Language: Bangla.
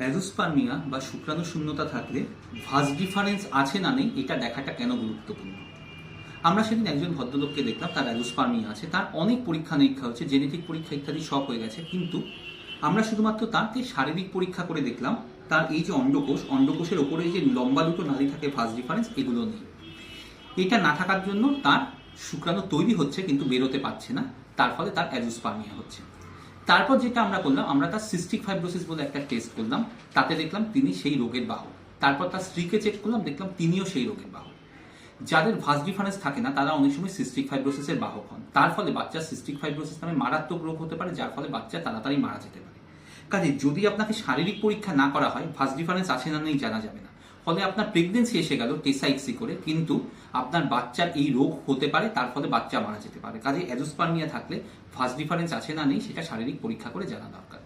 অ্যাজোস্পার্মিয়া বা শুক্রাণু শূন্যতা থাকলে ভাস ডিফারেন্স আছে না নেই, এটা দেখাটা কেন গুরুত্বপূর্ণ? আমরা সেদিন একজন ভদ্রলোককে দেখলাম, তার অ্যাজোস্পার্মিয়া আছে, তার অনেক পরীক্ষা নিরীক্ষা হচ্ছে জেনেটিক পরীক্ষা ইত্যাদি সব হয়ে গেছে, কিন্তু আমরা শুধুমাত্র তাকে শারীরিক পরীক্ষা করে দেখলাম, তার এই যে অন্ডকোষ, অন্ডকোষের ওপরে যে লম্বা দুটো নালী থাকে ভাস ডিফারেন্স, এগুলো নেই। এটা না থাকার জন্য তার শুক্রাণু তৈরি হচ্ছে, কিন্তু বেরোতে পারছে না, তার ফলে তার অ্যাজোস্পার্মিয়া হচ্ছে। তারপর যেটা আমরা করলাম, আমরা তার সিস্টিক ফাইব্রোসিস বলে একটা টেস্ট করলাম। তাতে দেখলাম তিনি সেই রোগের বাহক। তারপর তার স্ত্রীকে চেক করলাম, দেখলাম তিনিও সেই রোগের বাহক। যাদের ভাস ডিফারেন্স থাকে না, তারা অনেক সময় সিস্টিক ফাইব্রোসিসের বাহক হন। তার ফলে বাচ্চার সিস্টিক ফাইব্রোসিস নামে মারাত্মক রোগ হতে পারে, যার ফলে বাচ্চা তাড়াতাড়ি মারা যেতে পারে। কাজে যদি আপনাকে শারীরিক পরীক্ষা না করা হয় ভাস ডিফারেন্স আছে না নেই জানা যাবে না। ফলে আপনার প্রেগনেন্সি এসে গেল টেসাইক্সি করে, কিন্তু আপনার বাচ্চার এই রোগ হতে পারে, তার ফলে বাচ্চা মারা যেতে পারে। কাজে অ্যাজোস্পার্মিয়া থাকলে ফার্স্ট ডিফারেন্স আছে না নেই, সেটা শারীরিক পরীক্ষা করে জানা দরকার।